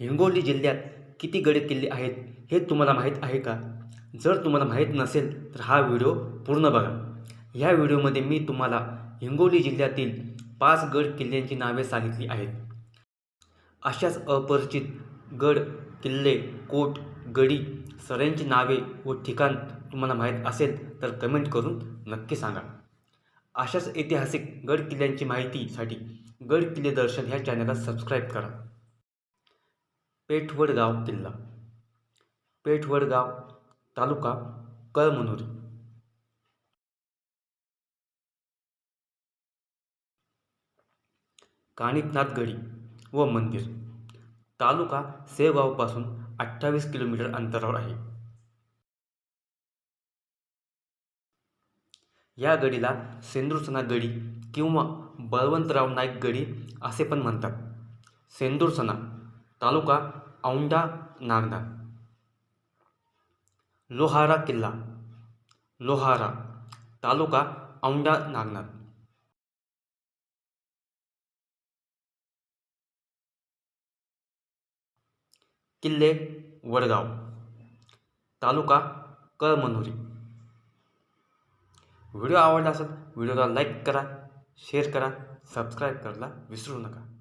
हिंगोली जिल्ह्यात किती गडे किल्ले आहेत हे तुम्हाला माहीत आहे का? जर तुम्हाला माहीत नसेल तर हा व्हिडिओ पूर्ण बघा. ह्या व्हिडिओमध्ये मी तुम्हाला हिंगोली जिल्ह्यातील पाच गड किल्ल्यांची नावे सांगितली आहेत. अशाच अपरिचित गड किल्ले कोट गडी सऱ्यांची नावे व ठिकाण तुम्हाला माहीत असेल तर कमेंट करून नक्की सांगा. अशाच ऐतिहासिक गड किल्ल्यांची माहितीसाठी गड किल्ले दर्शन ह्या चॅनलला सबस्क्राईब करा. पेठवडगाव किल्ला. पेठवडगाव तालुका कळमनुरी. कानिपनाथ गडी व मंदिर. तालुका सेगावपासून अठ्ठावीस किलोमीटर अंतरावर आहे. या गडीला सेंदूरसना गडी किंवा बळवंतराव नाईक गडी असे पण म्हणतात. सेंदूरसना तालुका औंढा नागनाथ लोहारा किल्ला लोहारा तालुका औंढा नागनाथ किल्ले वडगाव तालुका कळमनुरी व्हिडिओ आवडला असेल व्हिडिओला लाईक करा शेअर करा सबस्क्राईब करायला विसरू नका